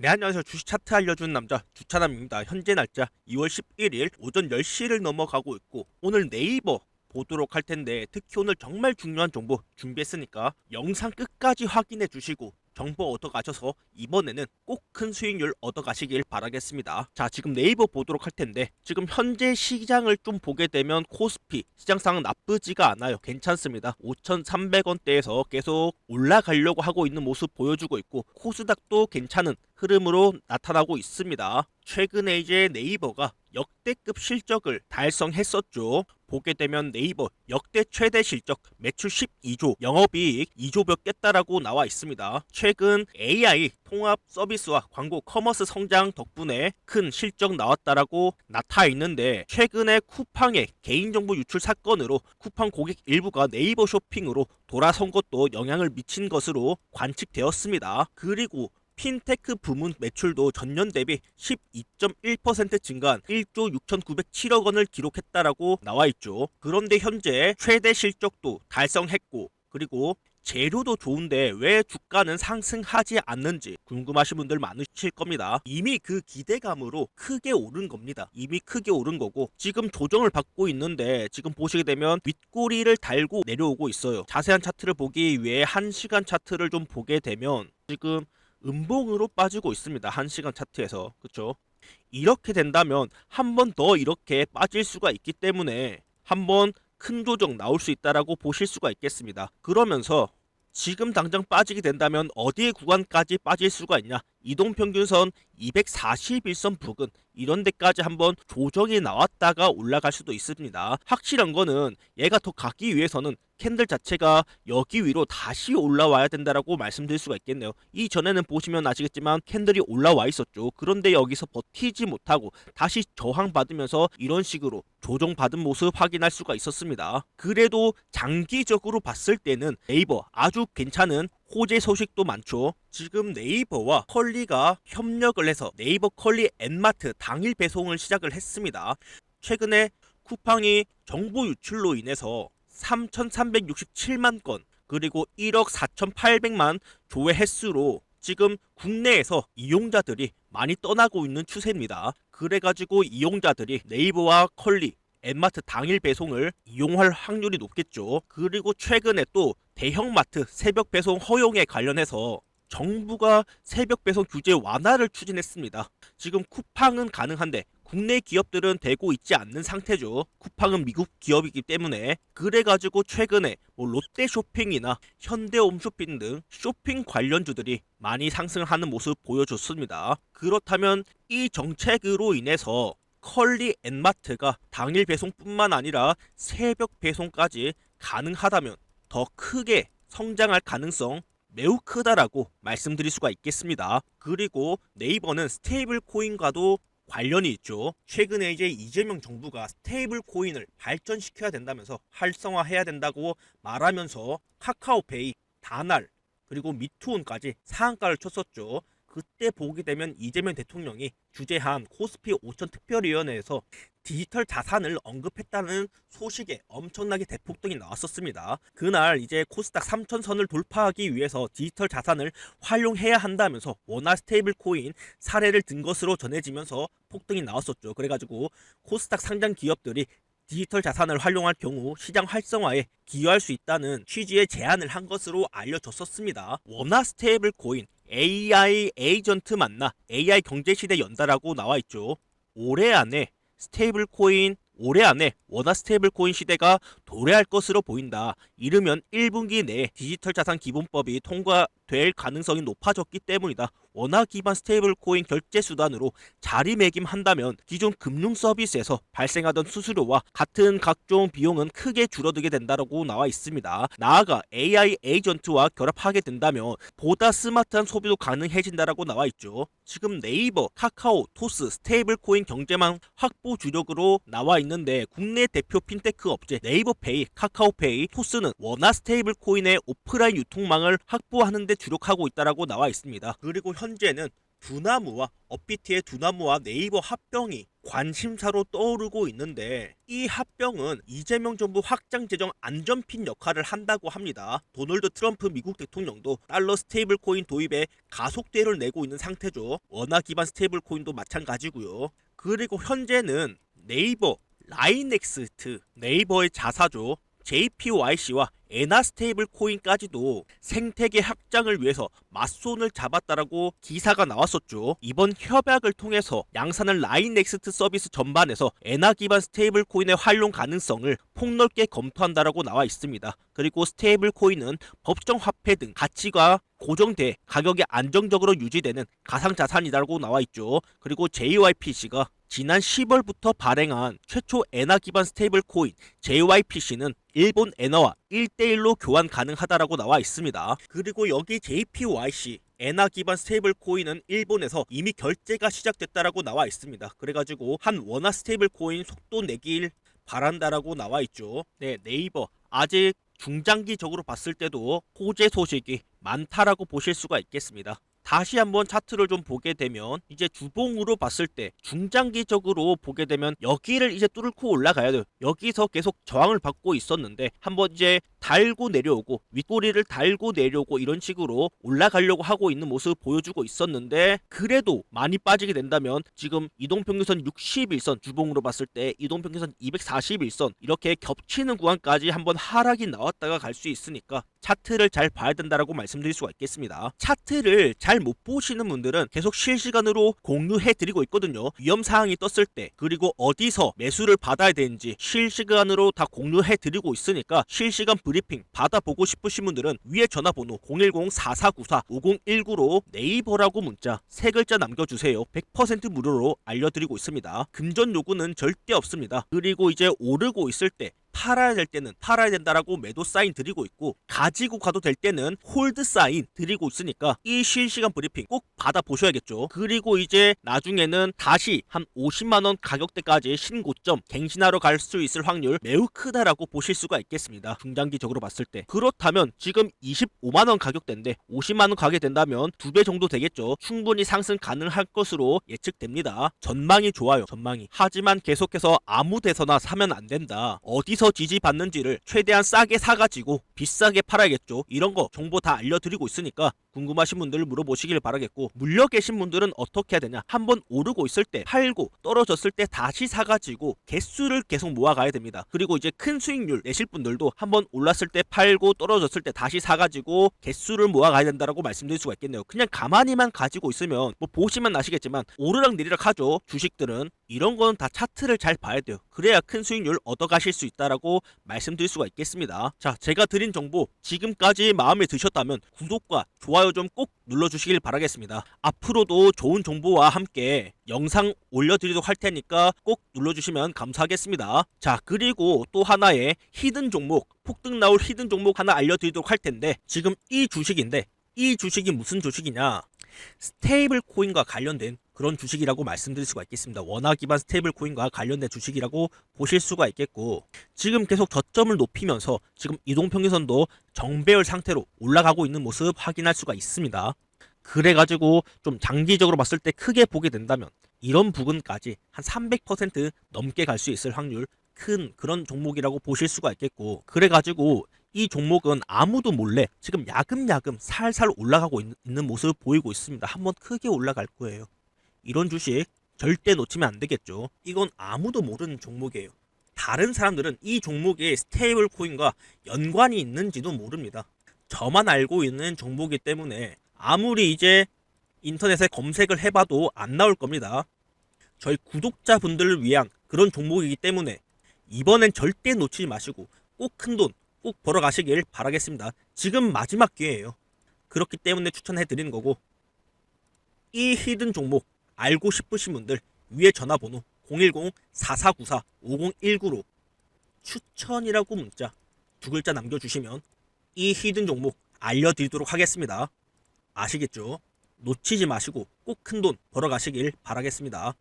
네 안녕하세요 주식 차트 알려주는 남자 주차남입니다. 현재 날짜 2월 11일 오전 10시를 넘어가고 있고 오늘 네이버 보도록 할 텐데 특히 오늘 정말 중요한 정보 준비했으니까 영상 끝까지 확인해 주시고 정보 얻어 가셔서 이번에는 꼭 큰 수익률 얻어 가시길 바라겠습니다. 자, 지금 네이버 보도록 할 텐데 지금 현재 시장을 좀 보게 되면 코스피 시장상 나쁘지가 않아요. 괜찮습니다. 5,300원대에서 계속 올라가려고 하고 있는 모습 보여주고 있고 코스닥도 괜찮은 흐름으로 나타나고 있습니다. 최근에 이제 네이버가 역대급 실적을 달성했었죠. 보게 되면 네이버 역대 최대 실적 매출 12조, 영업이익 2조몇 깼다라고 나와 있습니다. 최근 AI 통합 서비스와 광고 커머스 성장 덕분에 큰 실적 나왔다라고 나타 있는데 최근에 쿠팡의 개인정보 유출 사건으로 쿠팡 고객 일부가 네이버 쇼핑으로 돌아선 것도 영향을 미친 것으로 관측되었습니다. 그리고 핀테크 부문 매출도 전년 대비 12.1% 증가한 1조 6,907억 원을 기록했다라고 나와 있죠. 그런데 현재 최대 실적도 달성했고 그리고 재료도 좋은데 왜 주가는 상승하지 않는지 궁금하신 분들 많으실 겁니다. 이미 그 기대감으로 크게 오른 겁니다. 이미 크게 오른 거고 지금 조정을 받고 있는데 지금 보시게 되면 윗꼬리를 달고 내려오고 있어요. 자세한 차트를 보기 위해 1시간 차트를 좀 보게 되면 지금 음봉으로 빠지고 있습니다. 1시간 차트에서. 그렇죠? 이렇게 된다면 한 번 더 이렇게 빠질 수가 있기 때문에 한 번 큰 조정 나올 수 있다라고 보실 수가 있겠습니다. 그러면서 지금 당장 빠지게 된다면 어디의 구간까지 빠질 수가 있냐? 이동평균선 241선 부근 이런 데까지 한번 조정이 나왔다가 올라갈 수도 있습니다. 확실한 거는 얘가 더 가기 위해서는 캔들 자체가 여기 위로 다시 올라와야 된다라고 말씀드릴 수가 있겠네요. 이전에는 보시면 아시겠지만 캔들이 올라와 있었죠. 그런데 여기서 버티지 못하고 다시 저항받으면서 이런 식으로 조정받은 모습 확인할 수가 있었습니다. 그래도 장기적으로 봤을 때는 네이버 아주 괜찮은 호재 소식도 많죠. 지금 네이버와 컬리가 협력을 해서 네이버 컬리 앤마트 당일 배송을 시작을 했습니다. 최근에 쿠팡이 정보 유출로 인해서 3,367만 건 그리고 1억 4,800만 조회 횟수로 지금 국내에서 이용자들이 많이 떠나고 있는 추세입니다. 그래가지고 이용자들이 네이버와 컬리 엠마트 당일 배송을 이용할 확률이 높겠죠. 그리고 최근에 또 대형마트 새벽 배송 허용에 관련해서 정부가 새벽 배송 규제 완화를 추진했습니다. 지금 쿠팡은 가능한데 국내 기업들은 되고 있지 않는 상태죠. 쿠팡은 미국 기업이기 때문에 그래가지고 최근에 뭐 롯데 쇼핑이나 현대홈 쇼핑 등 쇼핑 관련주들이 많이 상승하는 모습 보여줬습니다. 그렇다면 이 정책으로 인해서 컬리 앤마트가 당일 배송뿐만 아니라 새벽 배송까지 가능하다면 더 크게 성장할 가능성 매우 크다라고 말씀드릴 수가 있겠습니다. 그리고 네이버는 스테이블 코인과도 관련이 있죠. 최근에 이제 이재명 정부가 스테이블 코인을 발전시켜야 된다면서 활성화해야 된다고 말하면서 카카오페이, 다날, 그리고 미투온까지 상한가를 쳤었죠. 그때 보게 되면 이재명 대통령이 주재한 코스피 5천 특별위원회에서 디지털 자산을 언급했다는 소식에 엄청나게 대폭등이 나왔었습니다. 그날 이제 코스닥 3천선을 돌파하기 위해서 디지털 자산을 활용해야 한다면서 원화 스테이블 코인 사례를 든 것으로 전해지면서 폭등이 나왔었죠. 그래가지고 코스닥 상장 기업들이 디지털 자산을 활용할 경우 시장 활성화에 기여할 수 있다는 취지의 제안을 한 것으로 알려졌었습니다. 원화 스테이블 코인 AI 에이전트 만나 AI 경제 시대 연다라고 나와 있죠. 올해 안에 스테이블 코인 올해 안에 원화 스테이블 코인 시대가 도래할 것으로 보인다. 이르면 1분기 내에 디지털 자산 기본법이 통과될 가능성이 높아졌기 때문이다. 원화 기반 스테이블 코인 결제 수단으로 자리매김한다면 기존 금융 서비스에서 발생하던 수수료와 같은 각종 비용은 크게 줄어들게 된다고 나와 있습니다. 나아가 AI 에이전트와 결합하게 된다면 보다 스마트한 소비도 가능해진다라고 나와 있죠. 지금 네이버, 카카오, 토스, 스테이블 코인 경제망 확보 주력으로 나와 있는데 국내 대표 핀테크 업체 네이버 페이, 카카오페이, 토스는 원화 스테이블 코인의 오프라인 유통망을 확보하는 데 주력하고 있다라고 나와 있습니다. 그리고 현재는 두나무와 업비트의 두나무와 네이버 합병이 관심사로 떠오르고 있는데 이 합병은 이재명 정부 확장 재정 안전핀 역할을 한다고 합니다. 도널드 트럼프 미국 대통령도 달러 스테이블 코인 도입에 가속대를 내고 있는 상태죠. 원화 기반 스테이블 코인도 마찬가지고요. 그리고 현재는 네이버 라인엑스트 네이버의 자사죠. JPYC와 에나 스테이블 코인까지도 생태계 확장을 위해서 맞손을 잡았다라고 기사가 나왔었죠. 이번 협약을 통해서 양산을 라인넥스트 서비스 전반에서 에나 기반 스테이블 코인의 활용 가능성을 폭넓게 검토한다라고 나와 있습니다. 그리고 스테이블 코인은 법정 화폐 등 가치가 고정돼 가격이 안정적으로 유지되는 가상 자산이라고 나와 있죠. 그리고 JYPC가 지난 10월부터 발행한 최초 에나 기반 스테이블 코인 JYPC는 일본 엔화와 1대1로 교환 가능하다라고 나와 있습니다. 그리고 여기 JPYC 에나 기반 스테이블 코인은 일본에서 이미 결제가 시작됐다라고 나와 있습니다. 그래가지고 한 원화 스테이블 코인 속도 내길 바란다라고 나와 있죠. 네, 네이버 아직 중장기적으로 봤을 때도 호재 소식이 많다라고 보실 수가 있겠습니다. 다시 한번 차트를 좀 보게 되면 이제 주봉으로 봤을 때 중장기적으로 보게 되면 여기를 이제 뚫고 올라가야 돼요. 여기서 계속 저항을 받고 있었는데 한번 이제 달고 내려오고 윗꼬리를 달고 내려오고 이런 식으로 올라가려고 하고 있는 모습 보여주고 있었는데 그래도 많이 빠지게 된다면 지금 이동평균선 61선 주봉으로 봤을 때 이동평균선 241선 이렇게 겹치는 구간까지 한번 하락이 나왔다가 갈 수 있으니까 차트를 잘 봐야 된다라고 말씀드릴 수가 있겠습니다. 차트를 잘못 보시는 분들은 계속 실시간으로 공유해 드리고 있거든요. 위험 사항이 떴을 때 그리고 어디서 매수를 받아야 되는지 실시간으로 다 공유해 드리고 있으니까 실시간 브리핑 받아보고 싶으신 분들은 위에 전화번호 010-4494-5019로 네이버라고 문자 세 글자 남겨주세요. 100% 무료로 알려드리고 있습니다. 금전 요구는 절대 없습니다. 그리고 이제 오르고 있을 때 팔아야 될 때는 팔아야 된다라고 매도 사인 드리고 있고 가지고 가도 될 때는 홀드 사인 드리고 있으니까 이 실시간 브리핑 꼭 받아 보셔야겠죠. 그리고 이제 나중에는 다시 한 50만 원 가격대까지 신고점 갱신하러 갈 수 있을 확률 매우 크다라고 보실 수가 있겠습니다. 중장기적으로 봤을 때 그렇다면 지금 25만 원 가격대인데 50만 원 가게 된다면 두 배 정도 되겠죠. 충분히 상승 가능할 것으로 예측됩니다. 전망이 좋아요. 전망이. 하지만 계속해서 아무 데서나 사면 안 된다. 어디서 지지받는지를 최대한 싸게 사가지고 비싸게 팔아야겠죠. 이런 거 정보 다 알려드리고 있으니까 궁금하신 분들 물어보시길 바라겠고 물려 계신 분들은 어떻게 해야 되냐? 한번 오르고 있을 때 팔고 떨어졌을 때 다시 사가지고 개수를 계속 모아가야 됩니다. 그리고 이제 큰 수익률 내실 분들도 한번 올랐을 때 팔고 떨어졌을 때 다시 사가지고 개수를 모아가야 된다라고 말씀드릴 수가 있겠네요. 그냥 가만히만 가지고 있으면 뭐 보시면 아시겠지만 오르락 내리락 하죠 주식들은 이런 거는 다 차트를 잘 봐야 돼요 그래야 큰 수익률 얻어가실 수 있다라고 말씀드릴 수가 있겠습니다 자 제가 드린 정보 지금까지 마음에 드셨다면 구독과 좋아요 좀 꼭 눌러주시길 바라겠습니다. 앞으로도 좋은 정보와 함께 영상 올려드리도록 할 테니까 꼭 눌러주시면 감사하겠습니다. 자 그리고 또 하나의 히든 종목 폭등 나올 히든 종목 하나 알려드리도록 할 텐데 지금 이 주식인데 이 주식이 무슨 주식이냐 스테이블 코인과 관련된 그런 주식이라고 말씀드릴 수가 있겠습니다. 원화 기반 스테이블 코인과 관련된 주식이라고 보실 수가 있겠고 지금 계속 저점을 높이면서 지금 이동평균선도 정배열 상태로 올라가고 있는 모습 확인할 수가 있습니다. 그래가지고 좀 장기적으로 봤을 때 크게 보게 된다면 이런 부분까지 한 300% 넘게 갈 수 있을 확률 큰 그런 종목이라고 보실 수가 있겠고 그래가지고 이 종목은 아무도 몰래 지금 야금야금 살살 올라가고 있- 있는 모습 보이고 있습니다. 한번 크게 올라갈 거예요. 이런 주식 절대 놓치면 안 되겠죠. 이건 아무도 모르는 종목이에요. 다른 사람들은 이 종목에 스테이블 코인과 연관이 있는지도 모릅니다. 저만 알고 있는 종목이기 때문에 아무리 이제 인터넷에 검색을 해봐도 안 나올 겁니다. 저희 구독자분들을 위한 그런 종목이기 때문에 이번엔 절대 놓치지 마시고 꼭 큰 돈 꼭 벌어 가시길 바라겠습니다. 지금 마지막 기회예요. 그렇기 때문에 추천해 드리는 거고 이 히든 종목 알고 싶으신 분들 위에 전화번호 010-4494-5019로 추천이라고 문자 두 글자 남겨주시면 이 히든 종목 알려드리도록 하겠습니다. 아시겠죠? 놓치지 마시고 꼭 큰 돈 벌어 가시길 바라겠습니다.